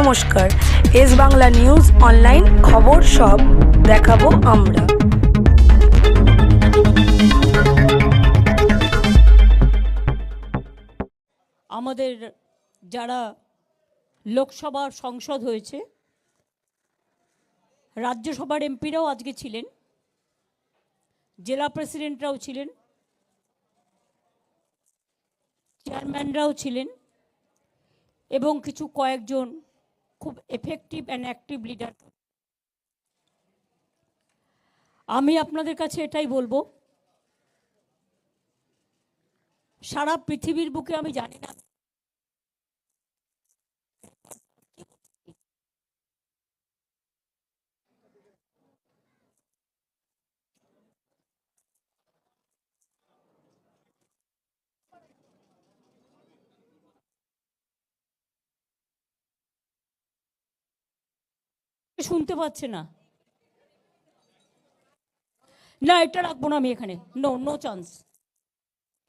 নমস্কার। S Bangla news online খবর সব দেখাবো আমরা। আমাদের যারা লোকসভা সংসদ হয়েছে, রাজ্যসভার এমপিরাও আজকে ছিলেন, জেলা প্রেসিডেন্টরাও ছিলেন, চেয়ারম্যানরাও ছিলেন এবং কিছু কয়েকজন খুব এফেক্টিভ অ্যান্ড অ্যাক্টিভ লিডার আমি আপনাদের কাছে এটাই বলব। সারা পৃথিবীর বুকে আমি জানি না। শুনতে পাচ্ছে না। না, এটা রাখব না আমি এখানে। নো নো চান্স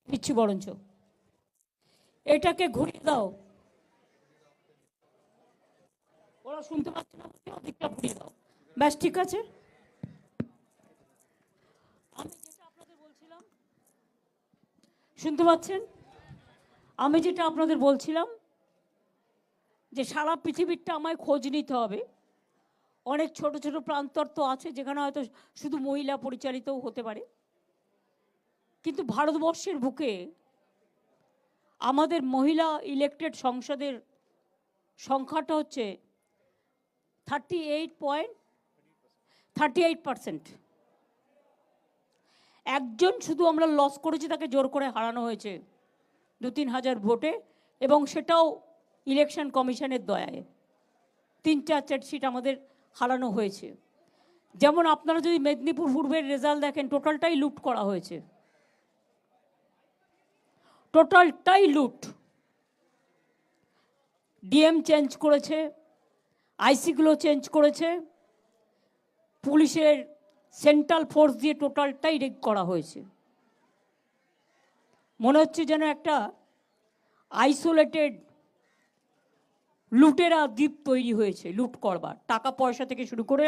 দিচ্ছি বরঞ্চ। এটাকে ঘুরিয়ে দাও। ওরা শুনতে পাচ্ছে না বলে ওদিকটা ঘুরিয়ে দাও। ব্যাস, ঠিক আছে? আমি যেটা আপনাদের বলছিলাম, শুনতে পাচ্ছেন? আমি যেটা আপনাদের বলছিলাম, যে সারা পৃথিবীরটা আমায় খোঁজ নিতে হবে। অনেক ছোট ছোট প্রান্তর তো আছে, যেখানে হয়তো শুধু মহিলা পরিচালিতও হতে পারে। কিন্তু ভারতবর্ষের বুকে আমাদের মহিলা ইলেকটেড সংসদের সংখ্যাটা হচ্ছে thirty eight point thirty eight percent একজন শুধু আমরা লস করেছি, তাকে জোর করে হারানো হয়েছে দু তিন হাজার ভোটে, এবং সেটাও ইলেকশন কমিশনের দয়ায়। তিন চার চার সিট আমাদের হারানো হয়েছে। যেমন আপনারা যদি মেদিনীপুর পূর্বের রেজাল্ট দেখেন, টোটালটাই লুট করা হয়েছে। টোটালটাই লুট। ডিএম চেঞ্জ করেছে, আইসিগুলো চেঞ্জ করেছে। পুলিশের সেন্ট্রাল ফোর্স দিয়ে টোটালটাই রেগ করা হয়েছে। মনে হচ্ছে যেন একটা আইসোলেটেড লুটেরা দ্বীপ তৈরি হয়েছে, লুট করবার। টাকা পয়সা থেকে শুরু করে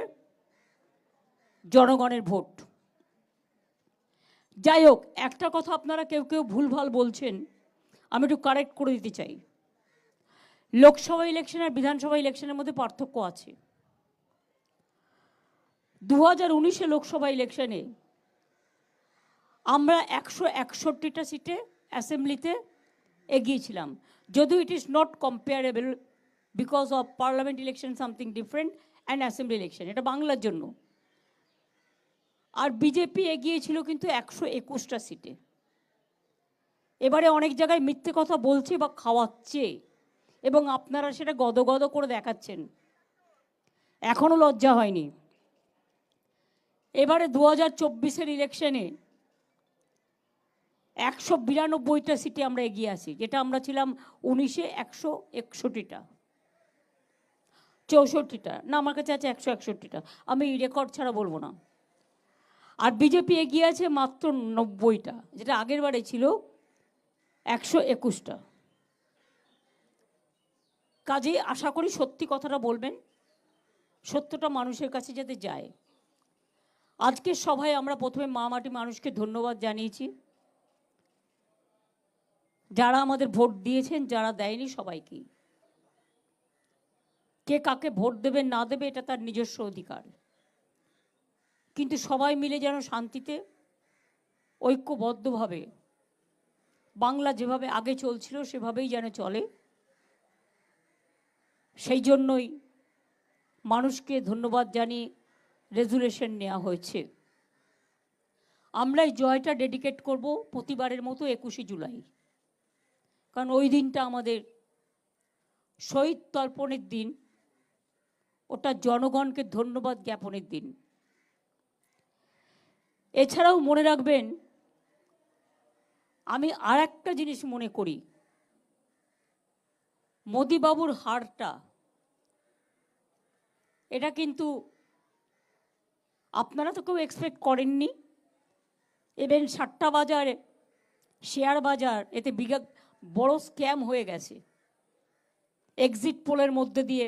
জনগণের ভোট। যাই হোক, একটা কথা আপনারা কেউ কেউ ভুলভাল বলছেন, আমি একটু কারেক্ট করে দিতে চাই। লোকসভা ইলেকশন আর বিধানসভা ইলেকশনের মধ্যে পার্থক্য আছে। দু হাজার উনিশে লোকসভা ইলেকশনে আমরা একশো একষট্টিটা সিটে অ্যাসেম্বলিতে এগিয়েছিলাম। যদিও it is not comparable because of parliament election something different and assembly election এটা বাংলার জন্য। আর বিজেপি এগিয়েছিল কিন্তু একশো একুশটা সিটে। এবারে অনেক জায়গায় মিথ্যে কথা বলছে বা খাওয়াচ্ছে, এবং আপনারা সেটা গদগদ করে দেখাচ্ছেন। এখনও লজ্জা হয়নি। এবারে দু হাজার চব্বিশের ইলেকশনে একশো বিরানব্বইটা সিটে আমরা এগিয়ে আসি যেটা আমরা ছিলাম উনিশে একশো একষট্টিটা। চৌষট্টিটা। না, আমার কাছে আছে একশো একষট্টিটা। আমি রেকর্ড ছাড়া বলব না। আর বিজেপি এগিয়ে আছে মাত্র নব্বইটা। যেটা আগের বারে ছিল একশো একুশটা। কাজেই আশা করি সত্যি কথাটা বলবেন। সত্যটা মানুষের কাছে যাতে যায়। আজকের সভায় আমরা প্রথমে মা মাটি মানুষকে ধন্যবাদ জানিয়েছি। যারা আমাদের ভোট দিয়েছেন, যারা দেয়নি সবাইকেই। কে কাকে ভোট দেবে, না দেবে, এটা তার নিজস্ব অধিকার। কিন্তু সবাই মিলে যেন শান্তিতে, ঐক্যবদ্ধভাবে, বাংলা যেভাবে আগে চলছিল, সেভাবেই যেন চলে, সেই জন্যই মানুষকে ধন্যবাদ জানিয়ে রেজুলেশন নেওয়া হয়েছে। আমরা এই জয়টা ডেডিকেট করব প্রতিবারের মতো একুশে জুলাই। কারণ ওই দিনটা আমাদের শহীদ তর্পণের দিন ওটা জনগণকে ধন্যবাদ জ্ঞাপনের দিন। এছাড়াও মনে রাখবেন, আমি আর একটা জিনিস মনে করি। মোদিবাবুর হারটা, এটা কিন্তু আপনারা তো কেউ এক্সপেক্ট করেননি। ইভেন সাতটা বাজার, শেয়ার বাজার, এতে বিঘা বড় স্ক্যাম হয়ে গেছে। এক্সিট পোলের মধ্যে দিয়ে।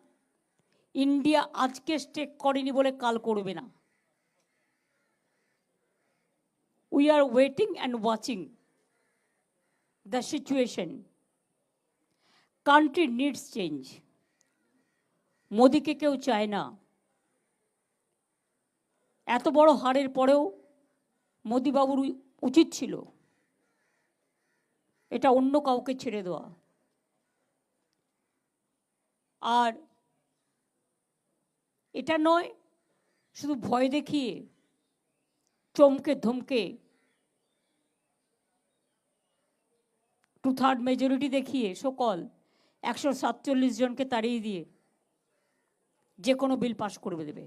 ইন্ডিয়া আজকে স্টেক করেনি বলে কাল করবে না। We are waiting and watching the situation country needs change মোদিকে কেউ চায় না। এত বড় হারের পরেও মোদিবাবুর উচিত ছিল এটা অন্য কাউকে ছেড়ে দেওয়া। আর এটা নয়, শুধু ভয় দেখিয়ে, চমকে ধমকে টু থার্ড মেজরিটি দেখিয়ে সকল একশো সাতচল্লিশ জনকে তাড়িয়ে দিয়ে যে কোনো বিল পাশ করবে দেবে।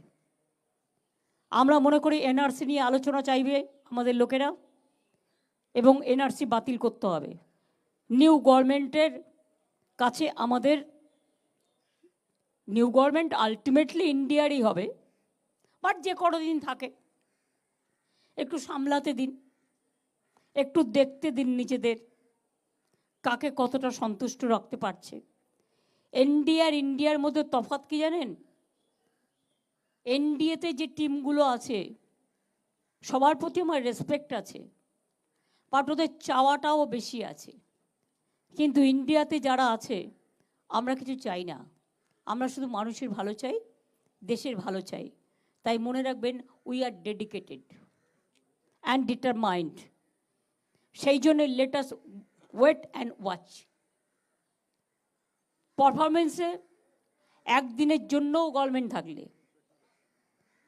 আমরা মনে করি এনআরসি নিয়ে আলোচনা চাইবে আমাদের লোকেরা এবং এনআরসি বাতিল করতে হবে। নিউ গভর্নমেন্টের কাছে আমাদের নিউ গভর্নমেন্ট আলটিমেটলি ইন্ডিয়ারই হবে। বাট যে দিন থাকে। একটু সামলাতে দিন। একটু দেখতে দিন নিজেদের। কাকে কতটা সন্তুষ্ট রাখতে পারছে। এনডিআর ইন্ডিয়ার মধ্যে তফাৎ কি জানেন? এনডিএতে যে টিমগুলো আছে, সবার প্রতি আমার রেসপেক্ট আছে। বাট ওদের চাওয়াটাও বেশি আছে। কিন্তু ইন্ডিয়াতে যারা আছে, আমরা কিছু চাই না। আমরা শুধু মানুষের ভালো চাই, দেশের ভালো চাই। তাই মনে রাখবেন we are dedicated and determined সেই জন্য let us wait and watch পারফরমেন্সে একদিনের জন্যও গভর্নমেন্ট থাকলে।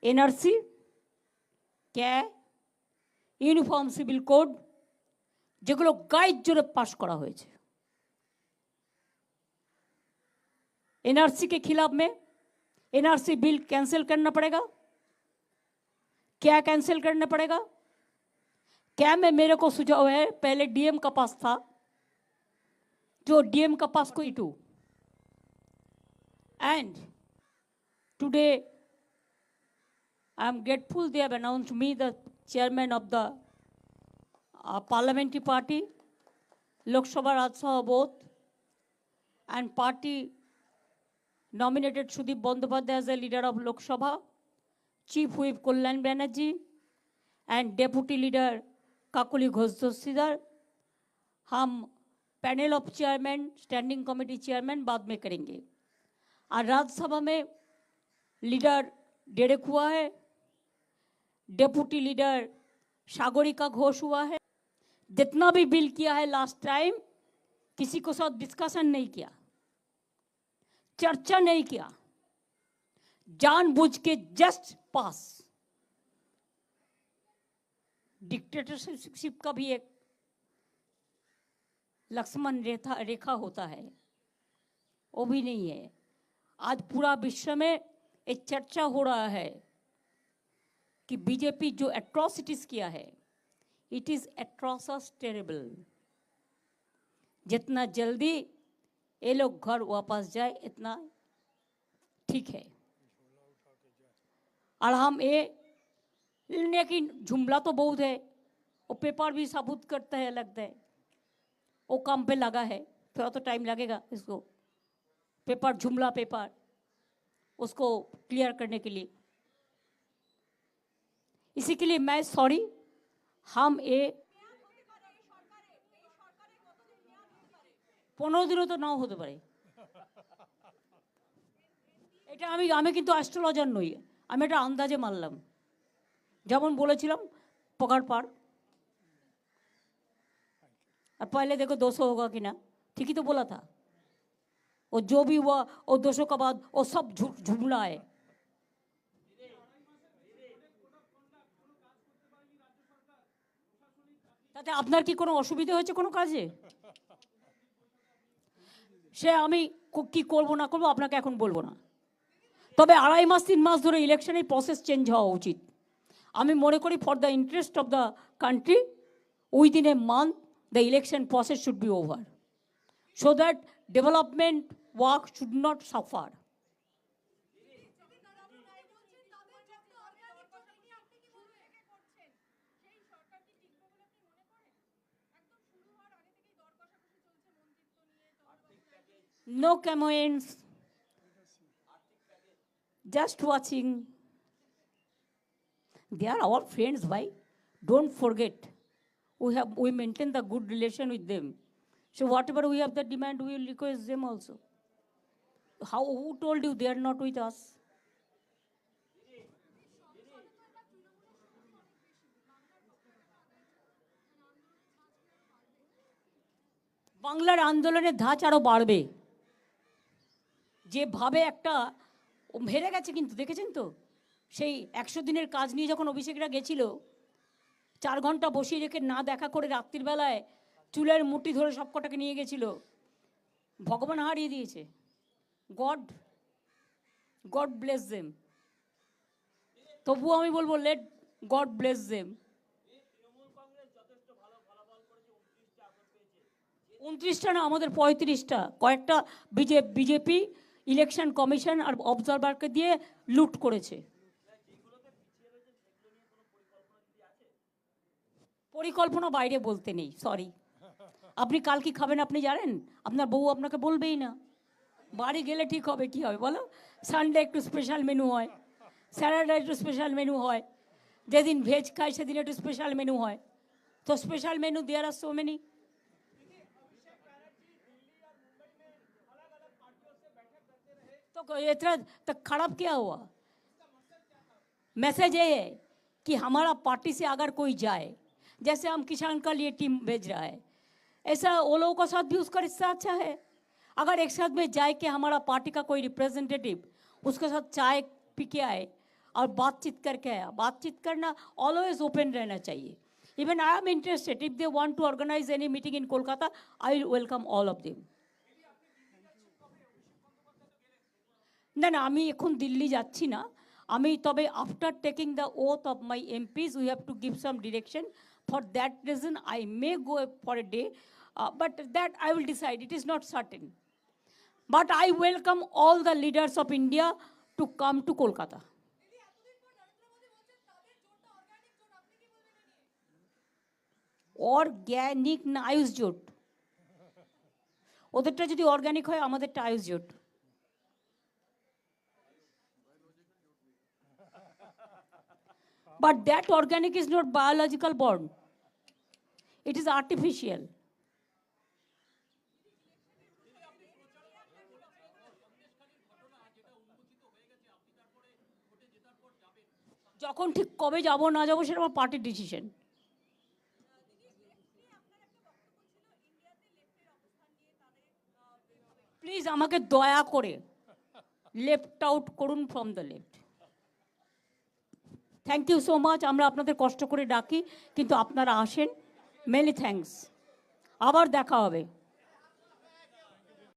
NRC CAA uniform civil code যেগুলো গাইড জোরে পাশ করা হয়েছে। एनआरसी के खिलाफ में एनआरसी बिल कैंसिल करना पड़ेगा? क्या कैंसिल करना पड़ेगा? क्या में मेरे को सुझाव है? पहले डीएम का पास था। जो डीएम का पास कोई to. And today I am grateful they have me the chairman of the lok sabha rajya sabha both and party nominated Sudip Bandyopadhyay as the leader of Lok Sabha, Chief Whip Kullan Banerjee, and Deputy Leader Kakuli Ghosh Dossidar. हम panel of chairman standing committee chairman बाद में करेंगे और राज्यसभा में leader Derek हुआ है deputy leader Sagarika Ghosh हुआ है जितना भी बिल किया है लास्ट टाइम किसी को साथ डिस्कशन नहीं किया चर्चा नहीं किया। जानबूझ के जस्ट पास। डिक्टेटरशिप का भी एक लक्ष्मण रेखा रेखा होता है। वो भी नहीं है। आज पूरा विश्व में एक चर्चा हो रहा है कि बीजेपी जो एट्रोसिटीज किया है इट इज़ एट्रोसस टेरेबल जितना जल्दी ये लोग घर वापस जाए, इतना ठीक है। और हम ये लेकिन जुमला तो बहुत है वो पेपर भी साबुत करता है, लगता है। वो काम पे लगा है, थोड़ा तो टाइम लगेगा इसको। पेपर जुमला पेपर, उसको क्लियर करने के लिए। इसी के लिए मैं सॉरी हम ये পনেরো দিনও তো নাও হতে পারে। এটা আমি আমি কিন্তু অ্যাস্ট্রোলজার নই। আমি এটা আন্দাজে মারলাম যেমন বলেছিলাম, পকার পার আর পাইলে দেখো দোষ হোগা কিনা ঠিকই তো বলা থা। ও জবি হওয়া ও দোষো কা ও সব ঝুমলায় তাতে আপনার কি কোনো অসুবিধা হয়েছে কোনো কাজে? সে আমি কো- করব না করব আপনাকে এখন বলব না তবে আড়াই মাস, তিন মাস ধরে ইলেকশনের প্রসেস চেঞ্জ হওয়া উচিত আমি মনে করি for the interest of the country within a month the election process should be over so that development work should not suffer. No comments. Just watching. They are our friends, why? Don't forget. We have we maintain the good relation with them. So whatever we have the demand, we will request them also. How who told you they are not with us? বাংলার আন্দোলনের ধাঁচ আরও বাড়বে যেভাবে একটা হেরে গেছে কিন্তু, দেখেছেন তো? সেই একশো দিনের কাজ নিয়ে যখন অভিষেকরা গেছিল, চার ঘণ্টা বসিয়ে রেখে না দেখা করে রাত্রির বেলায় চুলের মুঠি ধরে সব কটাকে নিয়ে গেছিল, ভগবান হারিয়ে দিয়েছে। God god bless them. তবুও আমি বলব, লেট গড ব্লেস দেম। উনত্রিশটা না, আমাদের পঁয়ত্রিশটা। কয়েকটা বিজে, বিজেপি ইলেকশন কমিশন আর অবজারভারকে দিয়ে লুট করেছে। পরিকল্পনা বাইরে বলতে নেই সরি আপনি কাল কি খাবেন আপনি জানেন? আপনার বউ আপনাকে বলবেই না। বাড়ি গেলে ঠিক হবে, কি হবে বলো? সানডে একটু স্পেশাল মেনু হয় স্যাটারডে একটু স্পেশাল মেনু হয়, যেদিন ভেজ খায় সেদিন একটু স্পেশাল মেনু হয়। তো special menu there are so many तो इतना तो खराब क्या हुआ? मैसेज ये है कि हमारा पार्टी से अगर कोई जाए, जैसे हम किसान का लिए टीम भेज रहा है, ऐसा वो लोगों का साथ भी उसका रिश्ता अच्छा है? अगर एक साथ में जाए कि हमारा पार्टी का कोई रिप्रेजेंटेटिव उसके साथ चाय पी के आए और बातचीत करके आया, बातचीत करना ऑलवेज ओपन रहना चाहिए। Even I am interested if they want to organize any meeting in Kolkata I will welcome all of them না না, আমি এখন দিল্লি যাচ্ছি না। আমি তবে after taking the oath of my MPs we have to give some direction for that reason I may go for a day but that I will decide it is not certain but I welcome all the leaders of India to come to Kolkata organic না আয়ুষ জোট ওদেরটা যদি organic হয়, আমাদেরটা আয়ুষ জোট But that organic is not biological born. It is artificial. যখন ঠিক কবে যাব, না যাব, সেটা আমার পার্টির ডিসিশন প্লিজ আমাকে দয়া করে লেফট আউট করুন from the left thank you so much আমরা আপনাদের কষ্ট করে ডাকি, কিন্তু আপনারা আসেন। মেনি থ্যাংকস আবার দেখা হবে।